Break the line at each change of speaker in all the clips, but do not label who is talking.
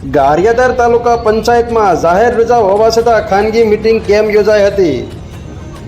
ગારિયાધાર તાલુકા પંચાયતમાં જાહેર રજા હોવા છતાં ખાનગી મિટિંગ કેમ યોજાઈ હતી?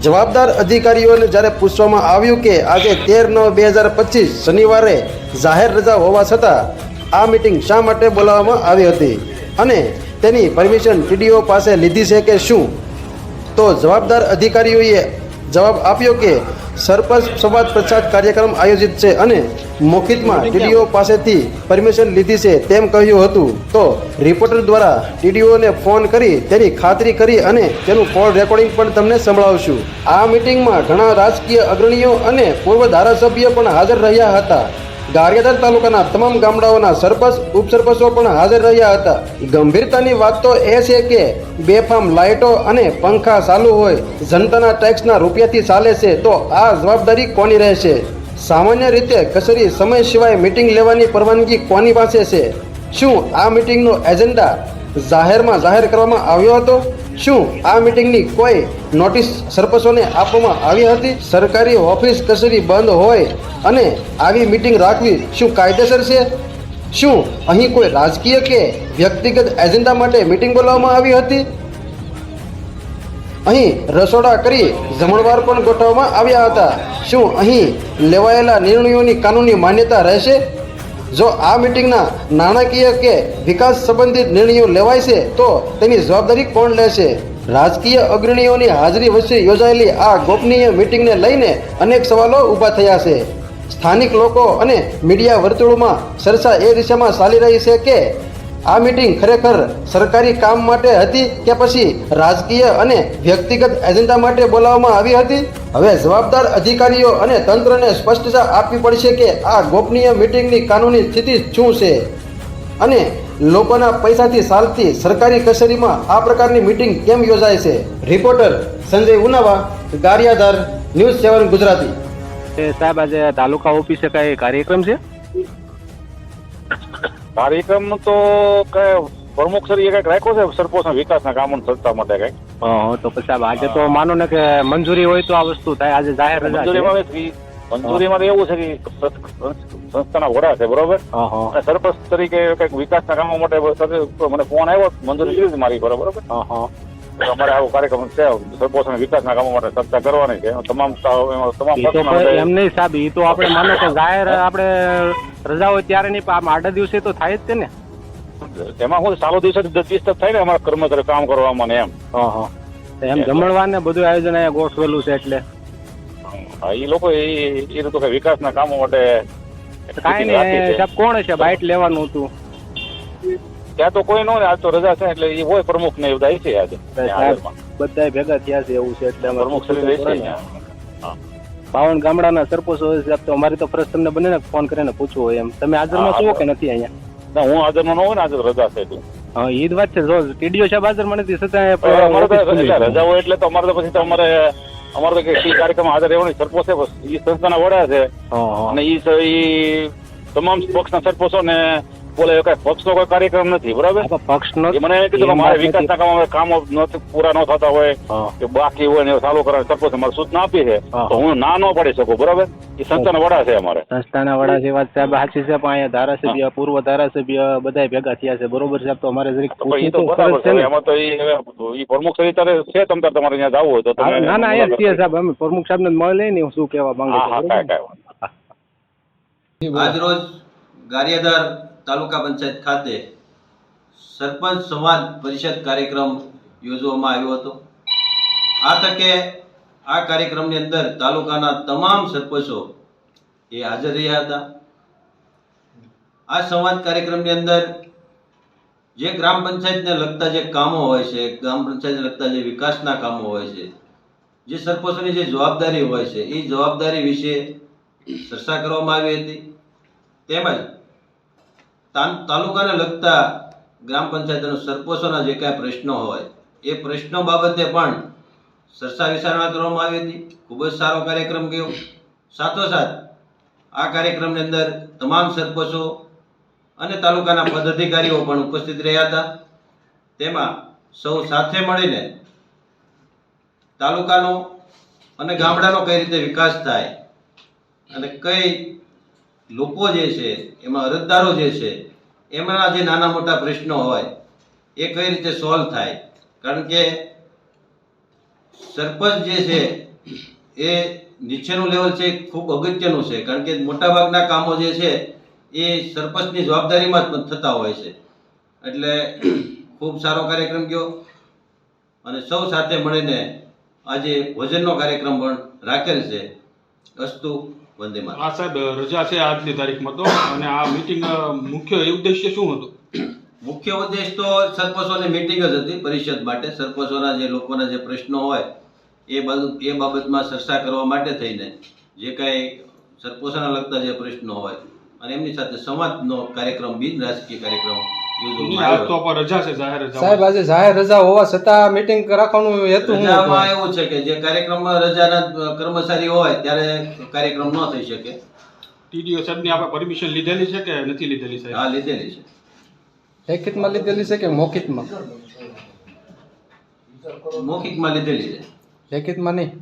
જવાબદાર અધિકારીઓને જ્યારે પૂછવામાં આવ્યું કે આજે તેર નવ બે હજાર પચીસ શનિવારે જાહેર રજા હોવા છતાં આ મિટિંગ શા માટે બોલાવવામાં આવી હતી અને તેની પરમિશન ટીડીઓ પાસે લીધી છે કે શું? તો જવાબદાર અધિકારીઓએ જવાબ આપ્યો કે સરપંચ સંવાદ પ્રસાદ કાર્યક્રમ આયોજિત છે અને મોખિતમાં ટીડીઓ પાસેથી પરમિશન લીધી છે તેમ કહ્યું હતું. તો રિપોર્ટર દ્વારા ટીડીઓને ફોન કરી તેની ખાતરી કરી અને તેનું કોલ રેકોર્ડિંગ પણ તમને સંભળાવશું. આ મિટિંગમાં ઘણા રાજકીય અગ્રણીઓ અને પૂર્વ ધારાસભ્ય પણ હાજર રહ્યા હતા. ગારિયાધાર તાલુકાના તમામ ગામડાઓના સરપંચ, ઉપસરપંચો પણ હાજર રહ્યા હતા. ગંભીરતાની વાત તો એ છે કે બેફામ લાઇટો અને પંખા ચાલુ હોય, જનતાના ટેક્સના રૂપિયાથી ચાલે છે, તો આ જવાબદારી કોની રહેશે? સામાન્ય રીતે કચેરી સમય સિવાય મિટિંગ લેવાની પરવાનગી કોની પાસે છે? શું આ મિટિંગનો એજન્ડા જાહેરમાં જાહેર કરવામાં આવ્યો હતો? શું આ મિટિંગની કોઈ નોટિસ સરપંચોને આપવામાં આવી હતી? સરકારી ઓફિસ, કચેરી બંધ હોય અને આવી મિટિંગ રાખવી શું કાયદેસર છે? શું અહીં કોઈ રાજકીય કે વ્યક્તિગત એજન્ડા માટે મિટિંગ બોલાવવામાં આવી હતી? અહીં રસોડા કરી જમણવાર પણ ગોઠવવામાં આવ્યા હતા. શું અહીં લેવાયેલા નિર્ણયોની કાનૂની માન્યતા રહેશે? જો આ મિટિંગના નાણાકીય કે વિકાસ સંબંધિત નિર્ણયો લેવાય છે, તો તેની જવાબદારી કોણ લેશે? રાજકીય અગ્રણીઓની હાજરી વચ્ચે યોજાયેલી આ ગોપનીય મિટિંગને લઈને અનેક સવાલો ઊભા થયા છે. સ્થાનિક લોકો અને મીડિયા વર્તુળોમાં ચર્ચા એ દિશામાં ચાલી રહી છે કે આ મિટિંગ ખરેખર સરકારી કામ માટે હતી કે પછી રાજકીય અને વ્યક્તિગત એજન્ડા માટે બોલાવવામાં આવી હતી? હવે જવાબદાર અધિકારીઓ અને તંત્રને સ્પષ્ટતા આપવી પડશે કે આ ગોપનીય મિટિંગની કાનૂની સ્થિતિ શું છે? અને લોકોના પૈસાથી ચાલતી સરકારી કચેરીમાં આ પ્રકારની મિટિંગ કેમ યોજાય છે? Reporter Sanjay Unava, Gariadhar, news seven Gujarati.
સાહેબ, આજે તાલુકા ઓફિસે કઈ કાર્યક્રમ છે?
કાર્યક્રમ તો કઈ પ્રમુખ સર કંઈક રાખ્યો છે સરપંચના વિકાસના કામો સત્તા માટે કંઈક?
તો પછી આજે તો માનો ને કે મંજૂરી હોય તો આ વસ્તુ થાય. આજે જાહેર
મંજૂરીમાં તો એવું છે કે સંસ્થાના વડા છે બરોબર? અને સરપંચ તરીકે કંઈક વિકાસના કામો માટે મને ફોન આવ્યો મંજૂરી લીધી મારી બરોબર? અમારે આવો કાર્યક્રમ છે. સરપંચના વિકાસના કામો માટે ચર્ચા કરવાની છે. તમામ તમામ
એમ નહીં સાહેબ એ તો આપણે માનો કે જાહેર આપણે રજા હોય ત્યારે નહીં પણ આઠ આડા દિવસે તો થાય જ છે ને.
એમાં શું સારો દિવસે ડિસ્ટર્બ થાય ને અમારા કર્મચારી કામ કરવામાં ને એમ.
હા હા. એમ જમણવાર ને બધું આયોજન અહીંયા ગોઠવેલું છે એટલે.
હા, એ લોકો એ એ તો કે વિકાસના કામો માટે
કાંઈ નહીં સાહેબ કોણ છે. બાઇટ લેવાનું હતું.
ત્યાં તો કોઈ નો આજ તો રજા છે એટલે એ હોય પ્રમુખ ને બધા છે આજે
બધા ભેગા થયા છે એવું છે એટલે
પ્રમુખ શ્રી છે
બાવન ગામડાના સરપંચો હોય તો અમારી તો ફરજ તમને બંને ફોન કરીને પૂછવું હોય એમ તમે હાજરમાં છો કે નથી અહીંયા
ના, હું હાજર ન હોય ને આજે રજા છે એટલે.
હા એ જ વાત છે જો ટીડીઓ સાહેબ હાજર મને છતાં.
રજા હોય એટલે તો અમારે તો પછી તો અમારે અમારે તો કે કાર્યક્રમ હાજર રહેવાની સરપંચ છે બસ. ઈ સંસ્થાના વડા છે. અને ઈ તમામ પક્ષના સરપંચો ને બોલે કઈ પક્ષનો કોઈ કાર્યક્રમ નથી બરાબર?
પક્ષનો
મને એમ કીધું કે મારે. વિકાસના કામ કામો પૂરા ન થતા હોય કે બાકી હોય ને ચાલુ કરવાની. સરપંચ મારે સૂચના આપી છે તો હું ના ન પડી શકું બરાબર? એ સંસ્થાના વડા છે અમારે.
સંસ્થાના વડા છે વાત સાહેબ સાચી છે પણ અહીંયા ધારાસભ્ય પૂર્વ ધારાસભ્ય બધા ભેગા થયા છે બરોબર સાહેબ? તો અમારે જરીક
તો બરાબર
છે
એમાં તો એ પ્રમુખ સહિત છે તમ તાર તમારે ત્યાં જવું હોય તો તમે
ના ના એ જ છીએ સાહેબ. અમે પ્રમુખ સાહેબ ને મળે ને હું શું કહેવા માંગુ છું
આજરોજ ગારિયાધાર તાલુકા પંચાયત ખાતે સરપંચ સંવાદ પરિષદ કાર્યક્રમ યોજવામાં આવ્યો હતો. આ તકે આ કાર્યક્રમની અંદર તાલુકાના તમામ સરપંચો એ હાજર રહ્યા હતા. આ સંવાદ કાર્યક્રમની અંદર જે ગ્રામ પંચાયતને લગતા જે કામો હોય છે, ગ્રામ પંચાયતને લગતા જે વિકાસના કામો હોય છે, જે સરપંચોની જે જવાબદારી હોય છે, એ જવાબદારી વિશે ચર્ચા કરવામાં આવી હતી. તેમજ તાલુકાને લગતા ગ્રામ પંચાયતના સરપંચોના જે કાંઈ પ્રશ્નો હોય, એ પ્રશ્નો બાબતે પણ સરસા વિચારણા કરવામાં આવી હતી. ખૂબ જ સારો કાર્યક્રમ ગયો. સાથોસાથ, આ કાર્યક્રમની અંદર તમામ સરપંચો અને તાલુકાના પદાધિકારીઓ પણ ઉપસ્થિત રહ્યા હતા. તેમાં સૌ સાથે મળીને તાલુકાનો અને ગામડાનો કઈ રીતે વિકાસ થાય અને કઈ લોકો જે છે, એમાં અરજદારો જે છે એમાં જે નાના મોટા પ્રશ્નો હોય, એ કઈ રીતે સોલ્વ થાય? કારણ કે સરપંચ જે છે, એ નીચેનું લેવલ છે, ખૂબ અગત્યનું છે. કારણ કે મોટાભાગના કામો જે છે, એ સરપંચની જવાબદારીમાં જ થતા હોય છે. એટલે ખૂબ સારો કાર્યક્રમ ગયો. અને સૌ સાથે મળીને આજે ભોજનનો કાર્યક્રમ પણ રાખેલ છે. અસ્તુ. વંદે માતરમ.
હા સાહેબ રજા છે આજની તારીખમાં તો. અને આ મીટિંગ મુખ્ય ઉદ્દેશ્ય શું હતો?
મુખ્ય ઉદ્દેશ તો સરપંચોની મિટિંગ જ હતી પરિષદ માટે. સરપંચોના જે લોકોના જે પ્રશ્નો હોય એ બાબત એ બાબતમાં ચર્ચા કરવા માટે થઈને જે કાંઈ સરપંચોના લગતા જે પ્રશ્નો હોય અને એમની સાથે સંવાદનો કાર્યક્રમ બિન રાજકીય કાર્યક્રમ યોજવામાં
આજ તો
આવ્યો
પર રજા છે જાહેર રજા
સાહેબ આજે જાહેર રજા હોવા છતાં મીટિંગ રાખવાનું હેતુ
રજામાં એવું છે કે જે કાર્યક્રમમાં રજાના કર્મચારી હોય ત્યારે કાર્યક્રમ ન થઈ શકે.
ટીડીઓ સાહેબની આપણે પરમિશન લીધેલી છે કે નથી લીધેલી સાહેબ?
આ લીધેલી છે.
લેખિતમાં લીધેલી છે કે મૌખિકમાં?
મૌખિકમાં લીધેલી છે.
લેખિતમાં નહીં.